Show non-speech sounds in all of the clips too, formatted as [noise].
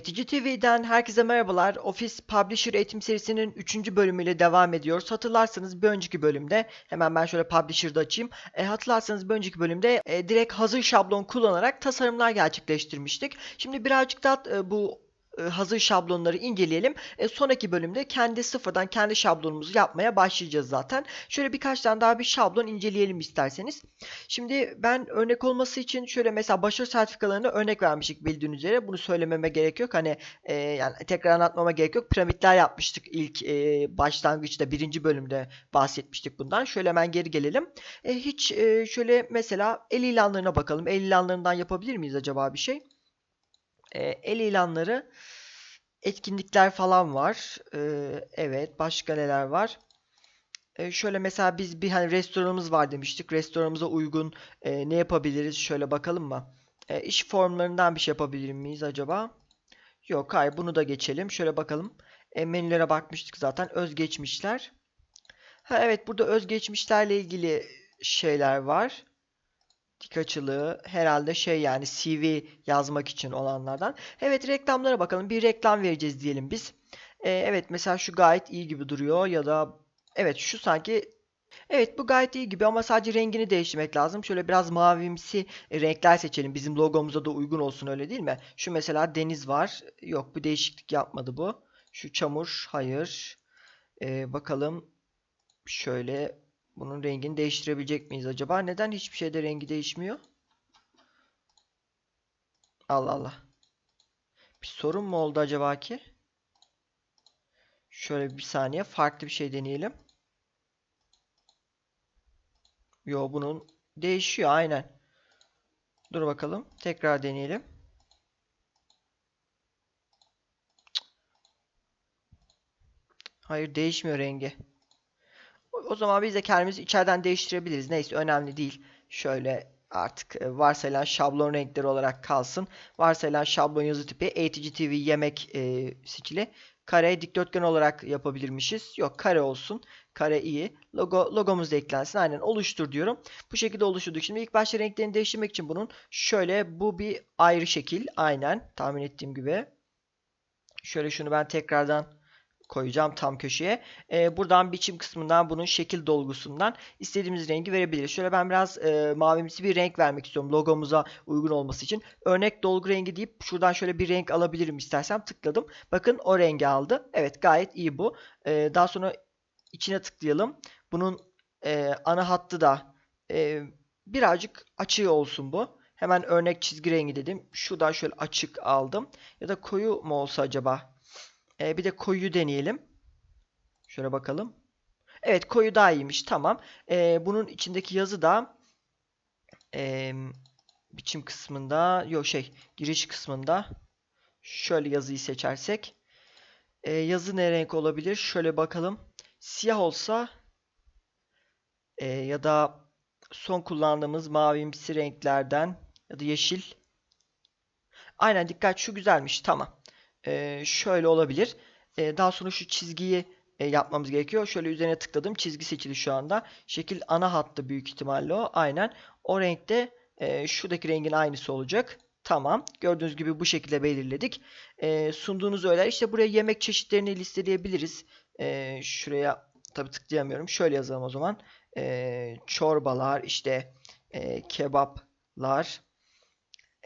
Eğitici TV'den herkese merhabalar. Office Publisher eğitim serisinin 3. bölümüyle devam ediyoruz. Hatırlarsanız bir önceki bölümde, hemen ben şöyle Publisher'da açayım. E, hatırlarsanız bir önceki bölümde e, direkt hazır şablon kullanarak tasarımlar gerçekleştirmiştik. Şimdi birazcık daha e, bu hazır şablonları inceleyelim. E, sonraki bölümde kendi sıfırdan kendi şablonumuzu yapmaya başlayacağız zaten. Şöyle birkaç tane daha bir şablon inceleyelim isterseniz. Şimdi ben örnek olması için şöyle mesela başarı sertifikalarına örnek vermiştik bildiğiniz üzere. Bunu söylememe gerek yok. Hani e, yani tekrar anlatmama gerek yok. Piramitler yapmıştık ilk e, başlangıçta birinci bölümde bahsetmiştik bundan. Şöyle hemen geri gelelim. E, hiç e, şöyle mesela el ilanlarına bakalım. El ilanlarından yapabilir miyiz acaba bir şey? E, el ilanları etkinlikler falan var. E, evet başka neler var? E, şöyle mesela biz bir hani restoranımız var demiştik. Restoranımıza uygun e, ne yapabiliriz? Şöyle bakalım mı? E, iş formlarından bir şey yapabilir miyiz acaba? Yok hayır bunu da geçelim. Şöyle bakalım. E, menülere bakmıştık zaten. Özgeçmişler. Ha evet burada özgeçmişlerle ilgili şeyler var. Dik açılığı herhalde şey yani CV yazmak için olanlardan. Evet reklamlara bakalım. Bir reklam vereceğiz diyelim biz. Ee, evet mesela şu gayet iyi gibi duruyor ya da evet şu sanki evet bu gayet iyi gibi ama sadece rengini değiştirmek lazım. Şöyle biraz mavimsi renkler seçelim. Bizim logomuza da uygun olsun öyle değil mi? Şu mesela deniz var. Yok bu değişiklik yapmadı bu. Şu çamur hayır. Ee, bakalım şöyle bunun rengini değiştirebilecek miyiz acaba? Neden hiçbir şeyde rengi değişmiyor? Allah Allah. Bir sorun mu oldu acaba ki? Şöyle bir saniye farklı bir şey deneyelim. Yo bunun değişiyor aynen. Dur bakalım. Tekrar deneyelim. Hayır değişmiyor rengi. O zaman biz de kendimizi içeriden değiştirebiliriz. Neyse önemli değil. Şöyle artık e, varsayılan şablon renkleri olarak kalsın. Varsayılan şablon yazı tipi eğitici TV yemek e, stili. Kare dikdörtgen olarak yapabilirmişiz. Yok kare olsun. Kare iyi. Logo logomuz da eklensin. Aynen oluştur diyorum. Bu şekilde oluşturduk. Şimdi ilk başta renklerini değiştirmek için bunun şöyle bu bir ayrı şekil. Aynen tahmin ettiğim gibi. Şöyle şunu ben tekrardan koyacağım tam köşeye. E, buradan biçim kısmından bunun şekil dolgusundan istediğimiz rengi verebiliriz. Şöyle ben biraz e, mavimsi bir renk vermek istiyorum logomuza uygun olması için. Örnek dolgu rengi deyip şuradan şöyle bir renk alabilirim istersem tıkladım. Bakın o rengi aldı. Evet gayet iyi bu. E, daha sonra içine tıklayalım. Bunun e, ana hattı da e, birazcık açığı olsun bu. Hemen örnek çizgi rengi dedim. Şuradan şöyle açık aldım. Ya da koyu mu olsa acaba? E, bir de koyu deneyelim. Şöyle bakalım. Evet koyu daha iyiymiş. Tamam. E, bunun içindeki yazı da e, biçim kısmında yok şey giriş kısmında şöyle yazıyı seçersek e, yazı ne renk olabilir? Şöyle bakalım. Siyah olsa e, ya da son kullandığımız mavimsi renklerden ya da yeşil. Aynen dikkat şu güzelmiş. Tamam e, şöyle olabilir. E, daha sonra şu çizgiyi e, yapmamız gerekiyor. Şöyle üzerine tıkladım. Çizgi seçili şu anda. Şekil ana hattı büyük ihtimalle o. Aynen. O renkte e, şuradaki rengin aynısı olacak. Tamam. Gördüğünüz gibi bu şekilde belirledik. E, sunduğunuz öğeler. İşte buraya yemek çeşitlerini listeleyebiliriz. E, şuraya tabi tıklayamıyorum. Şöyle yazalım o zaman. E, çorbalar, işte e, kebaplar,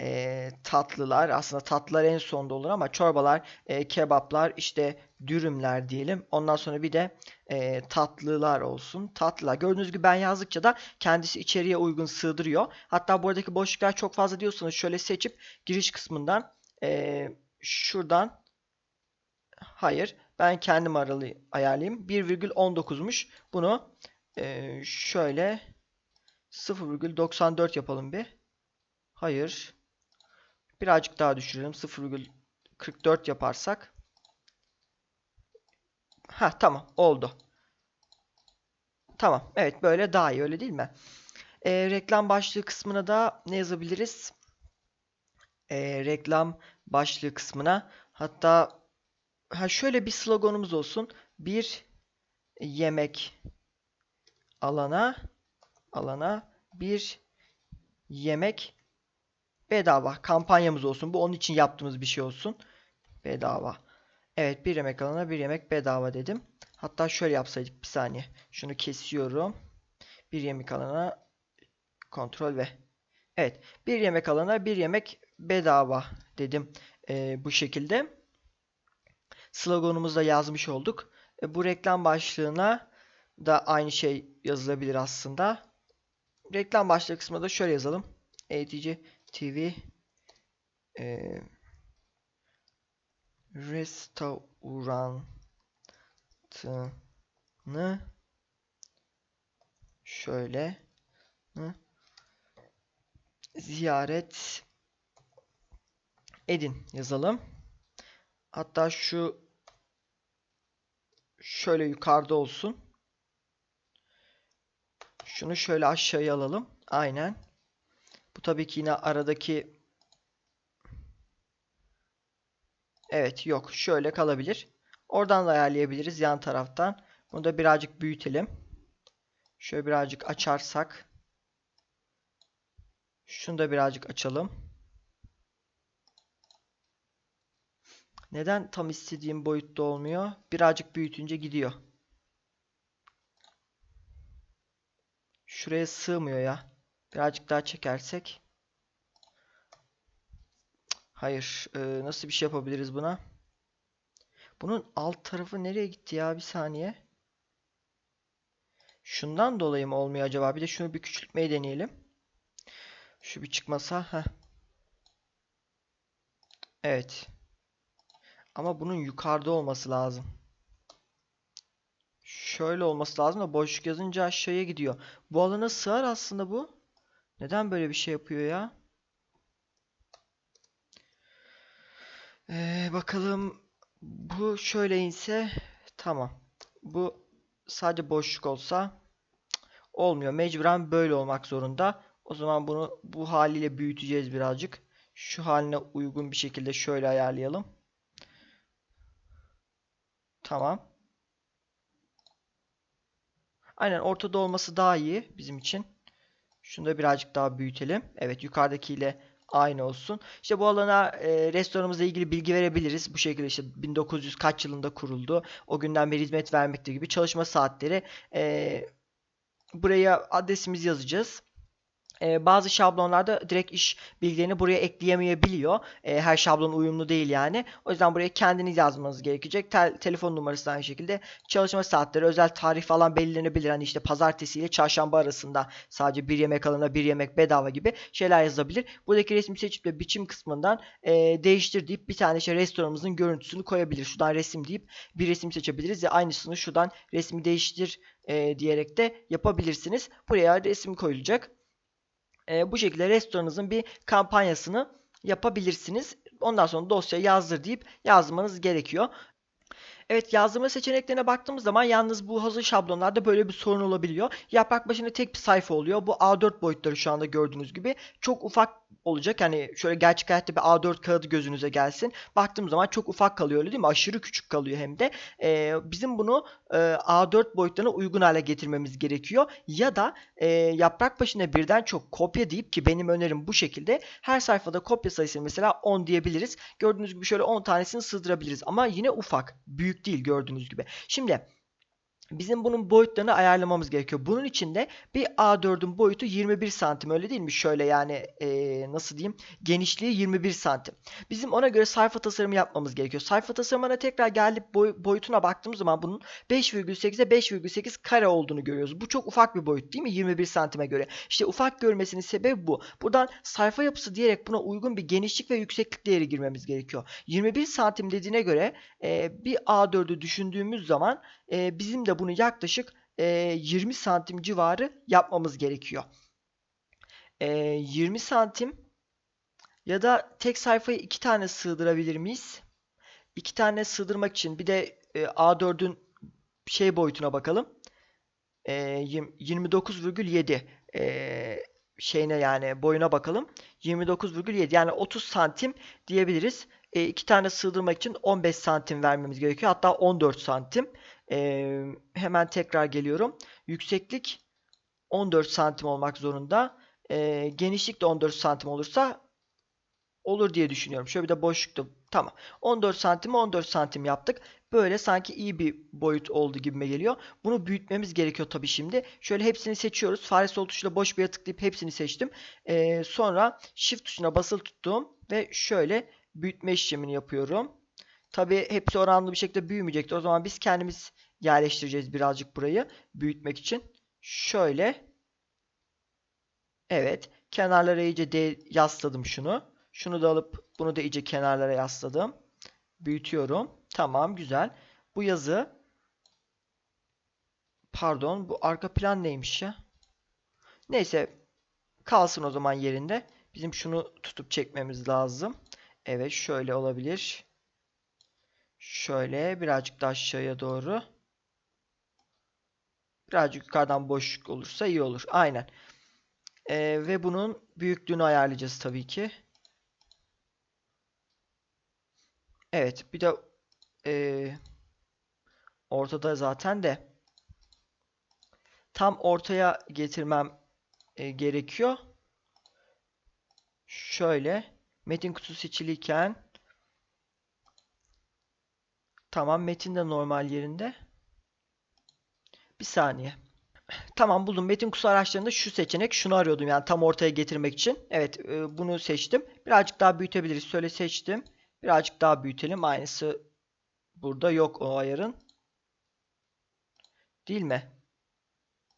e, tatlılar aslında tatlılar en sonda olur ama çorbalar, e, kebaplar, işte dürümler diyelim. Ondan sonra bir de e, tatlılar olsun. Tatlılar. Gördüğünüz gibi ben yazdıkça da kendisi içeriye uygun sığdırıyor. Hatta buradaki boşluklar çok fazla diyorsanız şöyle seçip giriş kısmından e, şuradan hayır ben kendim aralı ayarlayayım. 1,19'muş. Bunu e, şöyle 0,94 yapalım bir. Hayır. Birazcık daha düşürelim. 0,44 yaparsak. Ha tamam oldu. Tamam. Evet böyle daha iyi öyle değil mi? E, reklam başlığı kısmına da ne yazabiliriz? E, reklam başlığı kısmına hatta ha şöyle bir sloganımız olsun. Bir yemek alana alana bir yemek bedava kampanyamız olsun. Bu onun için yaptığımız bir şey olsun. bedava. Evet bir yemek alana bir yemek bedava dedim. Hatta şöyle yapsaydık bir saniye. Şunu kesiyorum. Bir yemek alana kontrol ve. Evet bir yemek alana bir yemek bedava dedim e, bu şekilde. Sloganımızı da yazmış olduk. E, bu reklam başlığına da aynı şey yazılabilir aslında. Reklam başlığı kısmına da şöyle yazalım. ATG TV e, restoranını şöyle hı, ziyaret edin yazalım. Hatta şu şöyle yukarıda olsun. Şunu şöyle aşağıya alalım. Aynen. Bu tabii ki yine aradaki Evet yok. Şöyle kalabilir. Oradan da ayarlayabiliriz yan taraftan. Bunu da birazcık büyütelim. Şöyle birazcık açarsak. Şunu da birazcık açalım. Neden tam istediğim boyutta olmuyor? Birazcık büyütünce gidiyor. Şuraya sığmıyor ya. Birazcık daha çekersek. Hayır. Ee, nasıl bir şey yapabiliriz buna? Bunun alt tarafı nereye gitti ya? Bir saniye. Şundan dolayı mı olmuyor acaba? Bir de şunu bir küçültmeyi deneyelim. Şu bir çıkmasa. Heh. Evet. Ama bunun yukarıda olması lazım. Şöyle olması lazım da boşluk yazınca aşağıya gidiyor. Bu alana sığar aslında bu. Neden böyle bir şey yapıyor ya? Ee, bakalım bu şöyle inse tamam. Bu sadece boşluk olsa olmuyor. Mecburen böyle olmak zorunda. O zaman bunu bu haliyle büyüteceğiz birazcık. Şu haline uygun bir şekilde şöyle ayarlayalım. Tamam. Aynen ortada olması daha iyi bizim için. Şunu da birazcık daha büyütelim. Evet yukarıdakiyle aynı olsun. İşte bu alana e, restoranımızla ilgili bilgi verebiliriz. Bu şekilde işte 1900 kaç yılında kuruldu. O günden beri hizmet vermekte gibi çalışma saatleri. E, buraya adresimizi yazacağız. Ee, bazı şablonlarda direkt iş bilgilerini buraya ekleyemeyebiliyor. Ee, her şablon uyumlu değil yani. O yüzden buraya kendiniz yazmanız gerekecek. Tel telefon numarası da aynı şekilde. Çalışma saatleri, özel tarih falan belirlenebilir. Hani işte pazartesi ile çarşamba arasında sadece bir yemek alına bir yemek bedava gibi şeyler yazabilir. Buradaki resmi seçip de biçim kısmından e, değiştir deyip bir tane şey restoranımızın görüntüsünü koyabilir. Şuradan resim deyip bir resim seçebiliriz. Ve aynısını şuradan resmi değiştir e, diyerek de yapabilirsiniz. Buraya resim koyulacak. E, bu şekilde restoranınızın bir kampanyasını yapabilirsiniz. Ondan sonra dosya yazdır deyip yazmanız gerekiyor. Evet yazdırma seçeneklerine baktığımız zaman yalnız bu hazır şablonlarda böyle bir sorun olabiliyor. Yaprak başında tek bir sayfa oluyor. Bu A4 boyutları şu anda gördüğünüz gibi. Çok ufak olacak. Yani şöyle gerçek hayatta bir A4 kağıdı gözünüze gelsin. Baktığım zaman çok ufak kalıyor öyle değil mi? Aşırı küçük kalıyor hem de. Ee, bizim bunu e, A4 boyutlarına uygun hale getirmemiz gerekiyor. Ya da e, yaprak başına birden çok kopya deyip ki benim önerim bu şekilde. Her sayfada kopya sayısını mesela 10 diyebiliriz. Gördüğünüz gibi şöyle 10 tanesini sığdırabiliriz. Ama yine ufak. Büyük değil gördüğünüz gibi. Şimdi Bizim bunun boyutlarını ayarlamamız gerekiyor. Bunun için de bir A4'ün boyutu 21 santim öyle değil mi? Şöyle yani e, nasıl diyeyim? Genişliği 21 santim. Bizim ona göre sayfa tasarımı yapmamız gerekiyor. Sayfa tasarımına tekrar gelip boy, boyutuna baktığımız zaman bunun 5,8'e 5,8 kare olduğunu görüyoruz. Bu çok ufak bir boyut değil mi? 21 santime göre. İşte ufak görmesinin sebebi bu. Buradan sayfa yapısı diyerek buna uygun bir genişlik ve yükseklik değeri girmemiz gerekiyor. 21 santim dediğine göre e, bir A4'ü düşündüğümüz zaman e, bizim de bunu yaklaşık e, 20 santim civarı yapmamız gerekiyor. E, 20 santim ya da tek sayfayı iki tane sığdırabilir miyiz? İki tane sığdırmak için bir de e, A4'ün şey boyutuna bakalım. E, 29,7 e, şeyine yani boyuna bakalım. 29,7 yani 30 santim diyebiliriz. E, iki tane sığdırmak için 15 santim vermemiz gerekiyor. Hatta 14 santim. E, hemen tekrar geliyorum. Yükseklik 14 santim olmak zorunda. E, genişlik de 14 santim olursa olur diye düşünüyorum. Şöyle bir de boşlukta Tamam. 14 santim 14 santim yaptık. Böyle sanki iyi bir boyut oldu gibime geliyor. Bunu büyütmemiz gerekiyor tabii şimdi. Şöyle hepsini seçiyoruz. Fare sol tuşuyla boş bir yere tıklayıp hepsini seçtim. Ee, sonra shift tuşuna basılı tuttum ve şöyle büyütme işlemini yapıyorum. Tabii hepsi oranlı bir şekilde büyümeyecektir. O zaman biz kendimiz yerleştireceğiz birazcık burayı büyütmek için. Şöyle. Evet. Kenarlara iyice de yasladım şunu. Şunu da alıp bunu da iyice kenarlara yasladım. Büyütüyorum. Tamam güzel. Bu yazı pardon bu arka plan neymiş ya? Neyse kalsın o zaman yerinde. Bizim şunu tutup çekmemiz lazım. Evet şöyle olabilir. Şöyle birazcık daha aşağıya doğru. Birazcık yukarıdan boşluk olursa iyi olur. Aynen. Ee, ve bunun büyüklüğünü ayarlayacağız tabii ki. Evet. Bir de e, ortada zaten de tam ortaya getirmem e, gerekiyor. Şöyle metin kutusu seçiliyken tamam metin de normal yerinde. Bir saniye. Tamam buldum. Metin kutusu araçlarında şu seçenek. Şunu arıyordum yani tam ortaya getirmek için. Evet e, bunu seçtim. Birazcık daha büyütebiliriz. Şöyle seçtim. Birazcık daha büyütelim. Aynısı burada yok o ayarın. Değil mi?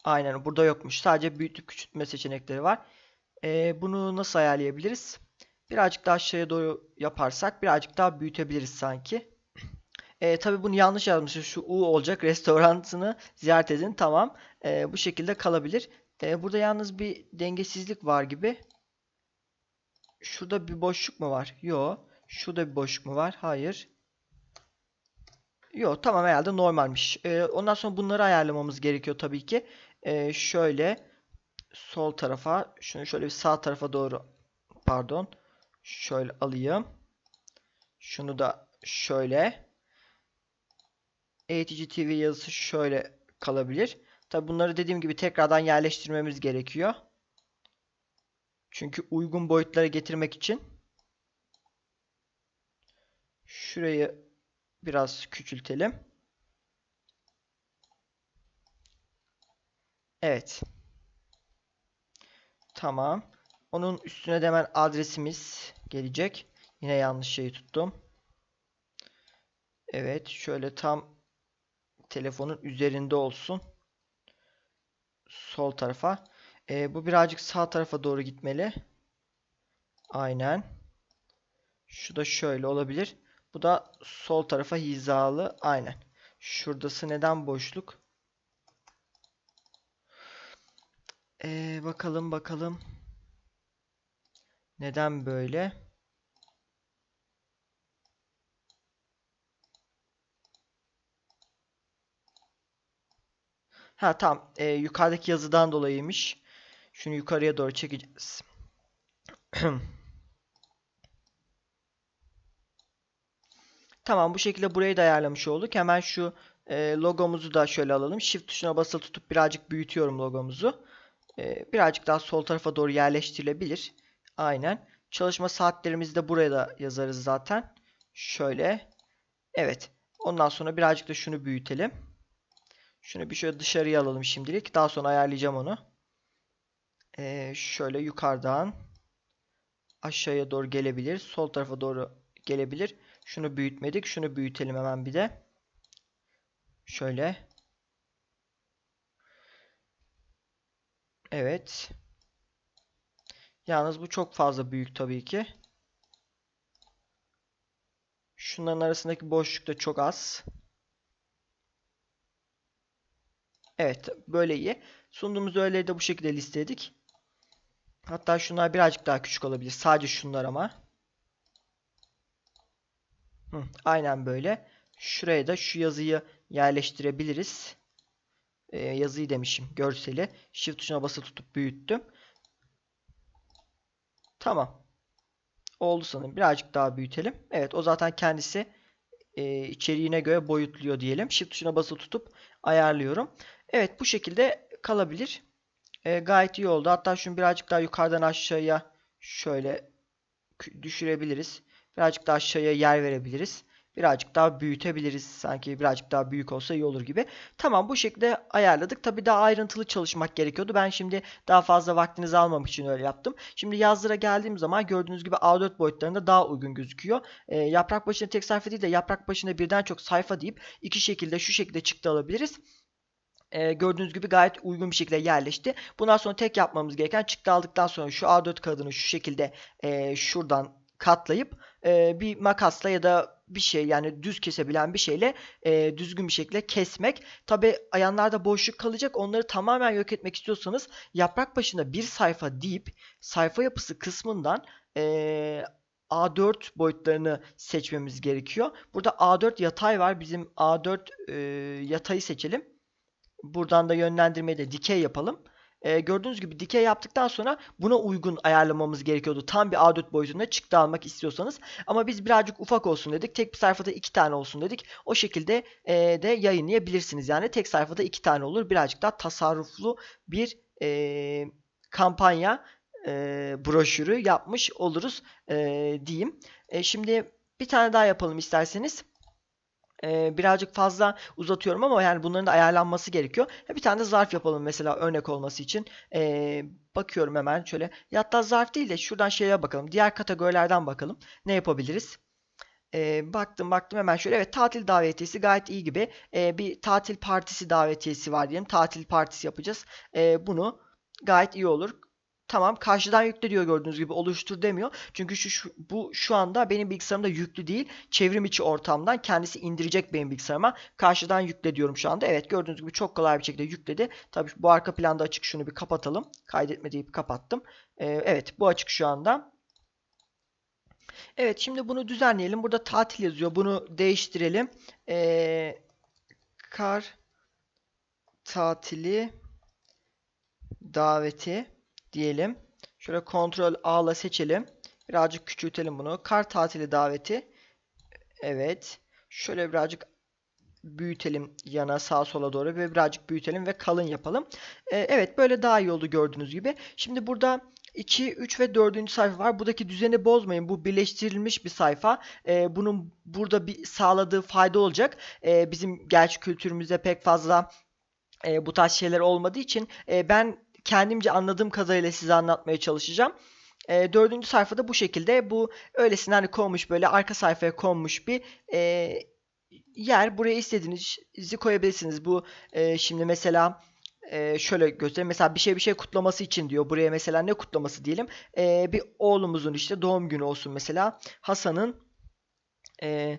Aynen burada yokmuş. Sadece büyütüp küçültme seçenekleri var. E, bunu nasıl ayarlayabiliriz? Birazcık daha aşağıya doğru yaparsak birazcık daha büyütebiliriz sanki. E, tabii bunu yanlış yazmışım. Şu U olacak. Restoranını ziyaret edin. Tamam. E, bu şekilde kalabilir. E, burada yalnız bir dengesizlik var gibi. Şurada bir boşluk mu var? Yok. Şurada bir boşluk mu var? Hayır. Yok. Tamam herhalde normalmiş. E, ondan sonra bunları ayarlamamız gerekiyor tabii ki. E, şöyle sol tarafa şunu şöyle bir sağ tarafa doğru pardon şöyle alayım. Şunu da şöyle Eğitici TV yazısı şöyle kalabilir. Tabi bunları dediğim gibi tekrardan yerleştirmemiz gerekiyor. Çünkü uygun boyutlara getirmek için şurayı biraz küçültelim. Evet. Tamam. Onun üstüne de hemen adresimiz gelecek. Yine yanlış şeyi tuttum. Evet. Şöyle tam telefonun üzerinde olsun. Sol tarafa. E, bu birazcık sağ tarafa doğru gitmeli. Aynen. Şu da şöyle olabilir. Bu da sol tarafa hizalı. Aynen. Şuradası neden boşluk? Ee, bakalım bakalım. Neden böyle? Ha tamam. E, yukarıdaki yazıdan dolayıymış. Şunu yukarıya doğru çekeceğiz. [clears throat] Tamam bu şekilde burayı da ayarlamış olduk. Hemen şu e, logomuzu da şöyle alalım. Shift tuşuna basılı tutup birazcık büyütüyorum logomuzu. E, birazcık daha sol tarafa doğru yerleştirilebilir. Aynen. Çalışma saatlerimizi de buraya da yazarız zaten. Şöyle. Evet. Ondan sonra birazcık da şunu büyütelim. Şunu bir şöyle dışarıya alalım şimdilik. Daha sonra ayarlayacağım onu. Ee, şöyle yukarıdan aşağıya doğru gelebilir. Sol tarafa doğru gelebilir. Şunu büyütmedik. Şunu büyütelim hemen bir de. Şöyle. Evet. Yalnız bu çok fazla büyük tabii ki. Şunların arasındaki boşluk da çok az. Evet böyle iyi. Sunduğumuz öğeleri de bu şekilde listeledik. Hatta şunlar birazcık daha küçük olabilir. Sadece şunlar ama. Hı, aynen böyle. Şuraya da şu yazıyı yerleştirebiliriz. Ee, yazıyı demişim. Görseli. Shift tuşuna basılı tutup büyüttüm. Tamam. Oldu sanırım. Birazcık daha büyütelim. Evet o zaten kendisi e, içeriğine göre boyutluyor diyelim. Shift tuşuna basılı tutup ayarlıyorum. Evet bu şekilde kalabilir. E, gayet iyi oldu. Hatta şunu birazcık daha yukarıdan aşağıya şöyle düşürebiliriz. Birazcık daha aşağıya yer verebiliriz. Birazcık daha büyütebiliriz. Sanki birazcık daha büyük olsa iyi olur gibi. Tamam bu şekilde ayarladık. Tabi daha ayrıntılı çalışmak gerekiyordu. Ben şimdi daha fazla vaktinizi almamak için öyle yaptım. Şimdi yazdıra geldiğim zaman gördüğünüz gibi A4 boyutlarında daha uygun gözüküyor. E, yaprak başına tek sayfa değil de yaprak başına birden çok sayfa deyip iki şekilde şu şekilde çıktı alabiliriz. Ee, gördüğünüz gibi gayet uygun bir şekilde yerleşti. Bundan sonra tek yapmamız gereken çıktı aldıktan sonra şu A4 kağıdını şu şekilde e, şuradan katlayıp e, bir makasla ya da bir şey yani düz kesebilen bir şeyle e, düzgün bir şekilde kesmek. Tabi ayanlarda boşluk kalacak. Onları tamamen yok etmek istiyorsanız yaprak başında bir sayfa deyip sayfa yapısı kısmından e, A4 boyutlarını seçmemiz gerekiyor. Burada A4 yatay var. Bizim A4 e, yatayı seçelim. Buradan da yönlendirmeyi de dikey yapalım. Ee, gördüğünüz gibi dikey yaptıktan sonra buna uygun ayarlamamız gerekiyordu. Tam bir A4 boyutunda çıktı almak istiyorsanız. Ama biz birazcık ufak olsun dedik. Tek bir sayfada iki tane olsun dedik. O şekilde e, de yayınlayabilirsiniz. Yani tek sayfada iki tane olur. Birazcık daha tasarruflu bir e, kampanya e, broşürü yapmış oluruz e, diyeyim. E, şimdi bir tane daha yapalım isterseniz. Birazcık fazla uzatıyorum ama yani bunların da ayarlanması gerekiyor. Bir tane de zarf yapalım mesela örnek olması için. Bakıyorum hemen şöyle. Ya hatta zarf değil de şuradan şeye bakalım. Diğer kategorilerden bakalım. Ne yapabiliriz? Baktım baktım hemen şöyle. Evet tatil davetiyesi gayet iyi gibi. Bir tatil partisi davetiyesi var diyelim. Tatil partisi yapacağız. Bunu gayet iyi olur. Tamam karşıdan yüklü diyor gördüğünüz gibi oluştur demiyor. Çünkü şu, şu bu şu anda benim bilgisayarımda yüklü değil. Çevrim içi ortamdan kendisi indirecek benim bilgisayarıma. Karşıdan yükle diyorum şu anda. Evet gördüğünüz gibi çok kolay bir şekilde yükledi. Tabii bu arka planda açık şunu bir kapatalım. Kaydetme deyip kapattım. Ee, evet bu açık şu anda. Evet şimdi bunu düzenleyelim. Burada tatil yazıyor. Bunu değiştirelim. Ee, kar tatili daveti diyelim. Şöyle kontrol A'la seçelim. Birazcık küçültelim bunu. Kar tatili daveti. Evet. Şöyle birazcık büyütelim yana sağa sola doğru ve birazcık büyütelim ve kalın yapalım. Ee, evet böyle daha iyi oldu gördüğünüz gibi. Şimdi burada 2, 3 ve 4. sayfa var. Buradaki düzeni bozmayın. Bu birleştirilmiş bir sayfa. Ee, bunun burada bir sağladığı fayda olacak. Ee, bizim gerçi kültürümüzde pek fazla e, bu tarz şeyler olmadığı için e, ben kendimce anladığım kadarıyla size anlatmaya çalışacağım. E, dördüncü sayfada bu şekilde bu öylesine hani konmuş böyle arka sayfaya konmuş bir e, yer. Buraya istediğinizi koyabilirsiniz. Bu e, şimdi mesela e, şöyle göstereyim. Mesela bir şey bir şey kutlaması için diyor. Buraya mesela ne kutlaması diyelim. E, bir oğlumuzun işte doğum günü olsun mesela. Hasan'ın e,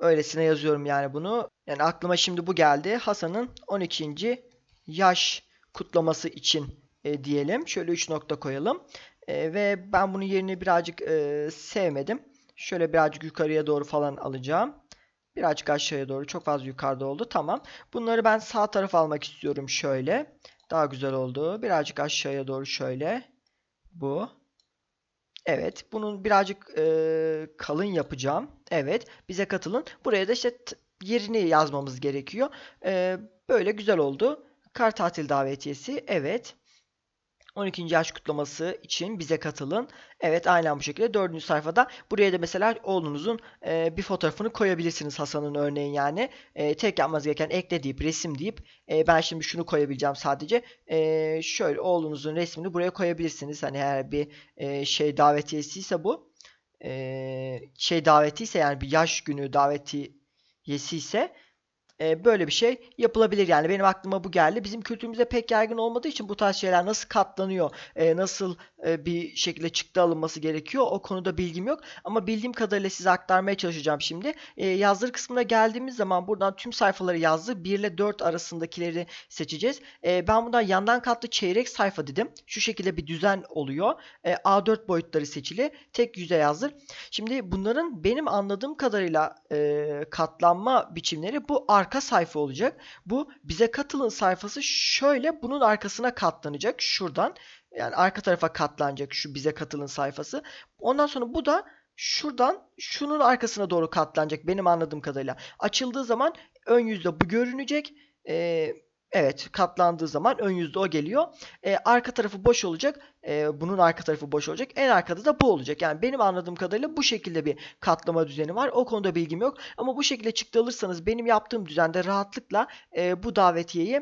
öylesine yazıyorum yani bunu. Yani aklıma şimdi bu geldi. Hasan'ın 12. yaş kutlaması için e, diyelim. Şöyle 3 nokta koyalım. E, ve ben bunun yerini birazcık e, sevmedim. Şöyle birazcık yukarıya doğru falan alacağım. Birazcık aşağıya doğru. Çok fazla yukarıda oldu. Tamam. Bunları ben sağ tarafa almak istiyorum şöyle. Daha güzel oldu. Birazcık aşağıya doğru şöyle. Bu. Evet. Bunun birazcık e, kalın yapacağım. Evet. Bize katılın. Buraya da işte yerini yazmamız gerekiyor. E, böyle güzel oldu. Kar tatil davetiyesi. Evet. 12. yaş kutlaması için bize katılın. Evet aynen bu şekilde. 4. sayfada buraya da mesela oğlunuzun e, bir fotoğrafını koyabilirsiniz Hasan'ın örneğin yani. E, tek yapmanız gereken ekle deyip resim deyip e, ben şimdi şunu koyabileceğim sadece. E, şöyle oğlunuzun resmini buraya koyabilirsiniz. Hani eğer bir e, şey davetiyesi ise bu. E, şey daveti ise yani bir yaş günü davetiyesi ise e, böyle bir şey yapılabilir yani benim aklıma bu geldi. Bizim kültürümüzde pek yaygın olmadığı için bu tarz şeyler nasıl katlanıyor, e, nasıl e, bir şekilde çıktı alınması gerekiyor o konuda bilgim yok. Ama bildiğim kadarıyla size aktarmaya çalışacağım şimdi. E, yazdır kısmına geldiğimiz zaman buradan tüm sayfaları yazdı. 1 ile 4 arasındakileri seçeceğiz. E, ben bundan yandan katlı çeyrek sayfa dedim. Şu şekilde bir düzen oluyor. E, A4 boyutları seçili. Tek yüze yazdır. Şimdi bunların benim anladığım kadarıyla e, katlanma biçimleri bu arka sayfa olacak. Bu bize katılın sayfası şöyle bunun arkasına katlanacak. Şuradan yani arka tarafa katlanacak şu bize katılın sayfası. Ondan sonra bu da şuradan şunun arkasına doğru katlanacak benim anladığım kadarıyla. Açıldığı zaman ön yüzde bu görünecek. Ee, Evet, katlandığı zaman ön yüzde o geliyor. E, arka tarafı boş olacak. E, bunun arka tarafı boş olacak. En arkada da bu olacak. Yani benim anladığım kadarıyla bu şekilde bir katlama düzeni var. O konuda bilgim yok. Ama bu şekilde çıktı alırsanız benim yaptığım düzende rahatlıkla e, bu davetiyeyi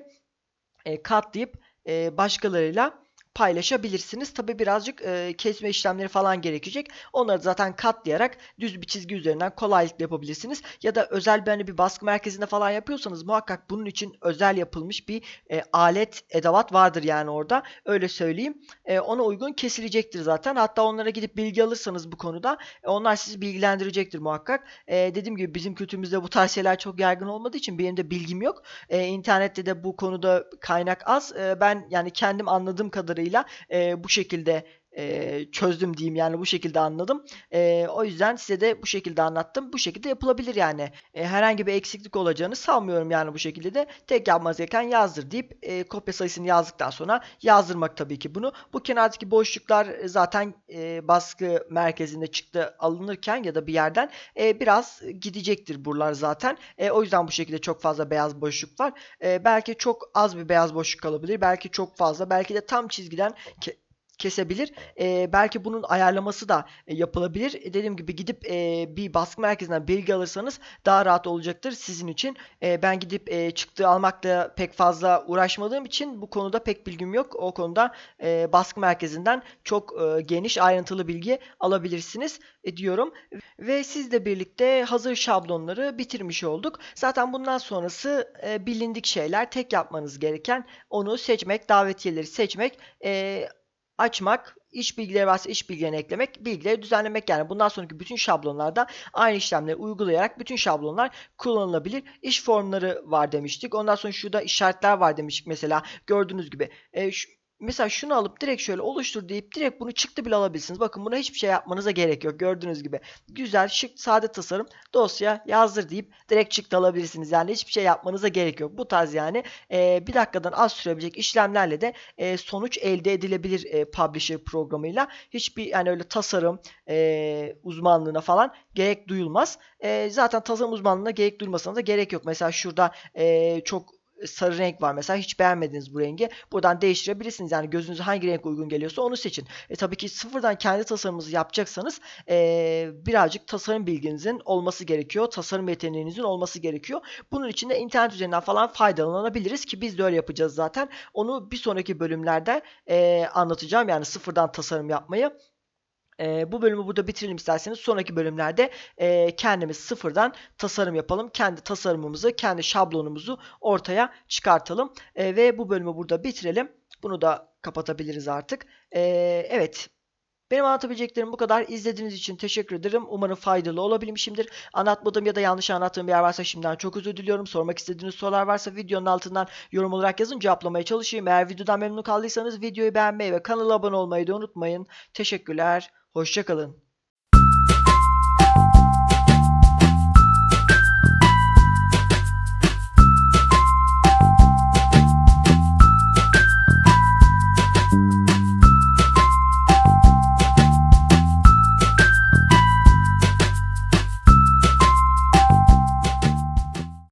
e, katlayıp e, başkalarıyla paylaşabilirsiniz. Tabi birazcık e, kesme işlemleri falan gerekecek. Onları zaten katlayarak düz bir çizgi üzerinden kolaylıkla yapabilirsiniz. Ya da özel bir hani bir baskı merkezinde falan yapıyorsanız muhakkak bunun için özel yapılmış bir e, alet, edevat vardır yani orada. Öyle söyleyeyim. E, ona uygun kesilecektir zaten. Hatta onlara gidip bilgi alırsanız bu konuda e, onlar sizi bilgilendirecektir muhakkak. E, dediğim gibi bizim kültürümüzde bu tarz şeyler çok yaygın olmadığı için benim de bilgim yok. E, internette de bu konuda kaynak az. E, ben yani kendim anladığım kadarıyla e, bu şekilde e, çözdüm diyeyim yani bu şekilde anladım. E, o yüzden size de bu şekilde anlattım. Bu şekilde yapılabilir yani. E, herhangi bir eksiklik olacağını sanmıyorum yani bu şekilde de. Tek yapmanız gereken yazdır deyip e, kopya sayısını yazdıktan sonra yazdırmak tabii ki bunu. Bu kenardaki boşluklar zaten e, baskı merkezinde çıktı alınırken ya da bir yerden e, biraz gidecektir buralar zaten. E, o yüzden bu şekilde çok fazla beyaz boşluk var. E, belki çok az bir beyaz boşluk kalabilir. Belki çok fazla. Belki de tam çizgiden kesebilir. E, belki bunun ayarlaması da e, yapılabilir. E, dediğim gibi gidip e, bir baskı merkezinden bilgi alırsanız daha rahat olacaktır sizin için. E, ben gidip e, çıktığı almakla pek fazla uğraşmadığım için bu konuda pek bilgim yok. O konuda e, baskı merkezinden çok e, geniş ayrıntılı bilgi alabilirsiniz e, diyorum. Ve sizle birlikte hazır şablonları bitirmiş olduk. Zaten bundan sonrası e, bilindik şeyler. Tek yapmanız gereken onu seçmek, davetiyeleri seçmek. E, açmak, iş bilgileri varsa iş bilgilerini eklemek, bilgileri düzenlemek yani bundan sonraki bütün şablonlarda aynı işlemleri uygulayarak bütün şablonlar kullanılabilir. İş formları var demiştik. Ondan sonra şurada işaretler var demiştik mesela. Gördüğünüz gibi. E, şu, mesela şunu alıp direkt şöyle oluştur deyip direkt bunu çıktı bile alabilirsiniz. Bakın buna hiçbir şey yapmanıza gerek yok. Gördüğünüz gibi. Güzel, şık, sade tasarım. Dosya yazdır deyip direkt çıktı alabilirsiniz. Yani hiçbir şey yapmanıza gerek yok. Bu tarz yani e, bir dakikadan az sürebilecek işlemlerle de e, sonuç elde edilebilir e, Publisher programıyla. Hiçbir yani öyle tasarım e, uzmanlığına falan gerek duyulmaz. E, zaten tasarım uzmanlığına gerek duyulmasına da gerek yok. Mesela şurada e, çok sarı renk var mesela hiç beğenmediniz bu rengi. Buradan değiştirebilirsiniz. Yani gözünüze hangi renk uygun geliyorsa onu seçin. E tabii ki sıfırdan kendi tasarımınızı yapacaksanız e, birazcık tasarım bilginizin olması gerekiyor. Tasarım yeteneğinizin olması gerekiyor. Bunun için de internet üzerinden falan faydalanabiliriz ki biz de öyle yapacağız zaten. Onu bir sonraki bölümlerde e, anlatacağım. Yani sıfırdan tasarım yapmayı. E, bu bölümü burada bitirelim isterseniz. Sonraki bölümlerde e, kendimiz sıfırdan tasarım yapalım. Kendi tasarımımızı, kendi şablonumuzu ortaya çıkartalım. E, ve bu bölümü burada bitirelim. Bunu da kapatabiliriz artık. E, evet. Benim anlatabileceklerim bu kadar. İzlediğiniz için teşekkür ederim. Umarım faydalı olabilmişimdir. Anlatmadığım ya da yanlış anlattığım bir yer varsa şimdiden çok özür diliyorum. Sormak istediğiniz sorular varsa videonun altından yorum olarak yazın cevaplamaya çalışayım. Eğer videodan memnun kaldıysanız videoyu beğenmeyi ve kanala abone olmayı da unutmayın. Teşekkürler. Hoşçakalın.